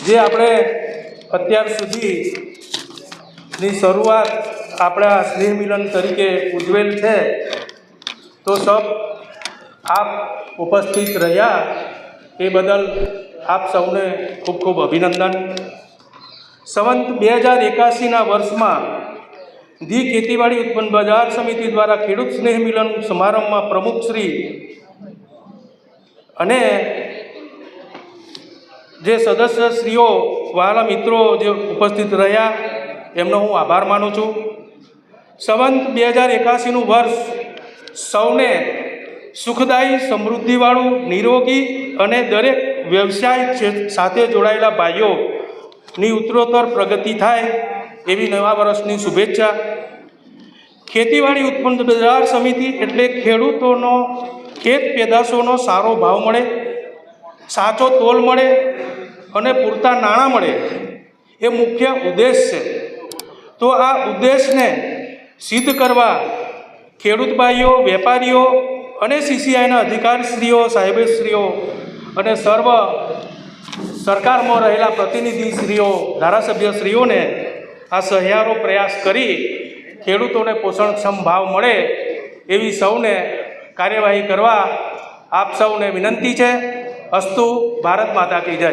જે આપણે અત્યાર સુધીની શરૂઆત આપણા સ્નેહ મિલન તરીકે ઉજવેલ છે, તો સૌ આપ ઉપસ્થિત રહ્યા એ બદલ આપ સૌને ખૂબ ખૂબ અભિનંદન. સંવંત બે હજાર એકાસીના વર્ષમાં ધી ખેતીવાડી ઉત્પન્ન બજાર સમિતિ દ્વારા ખેડૂત સ્નેહ મિલન સમારંભમાં પ્રમુખશ્રી અને જે સદસ્યશ્રીઓ વહાલા મિત્રો જે ઉપસ્થિત રહ્યા, એમનો હું આભાર માનું છું. સંવંત બે હજાર એકાસીનું વર્ષ સૌને સુખદાયી, સમૃદ્ધિવાળું, નિરોગી અને દરેક વ્યવસાય સાથે જોડાયેલા ભાઈઓની ઉત્તરોત્તર પ્રગતિ થાય એવી નવા વર્ષની શુભેચ્છા. ખેતીવાડી ઉત્પન્ન બજાર સમિતિ એટલે ખેડૂતોનો, ખેત પેદાશોનો સારો ભાવ મળે, સાચો તોલ મળે અને પૂરતા નાણાં મળે, એ મુખ્ય ઉદ્દેશ છે. તો આ ઉદ્દેશને સિદ્ધ કરવા ખેડૂત ભાઈઓ, વેપારીઓ અને સીસીઆઈના અધિકારીશ્રીઓ, સાહેબશ્રીઓ અને સર્વ સરકારમાં રહેલા પ્રતિનિધિશ્રીઓ, ધારાસભ્યશ્રીઓને આ સહિયારો પ્રયાસ કરી ખેડૂતોને પોષણક્ષમ ભાવ મળે એવી સૌને કાર્યવાહી કરવા આપ સૌને વિનંતી છે. અસ્તુ, ભારત માતા કી જય.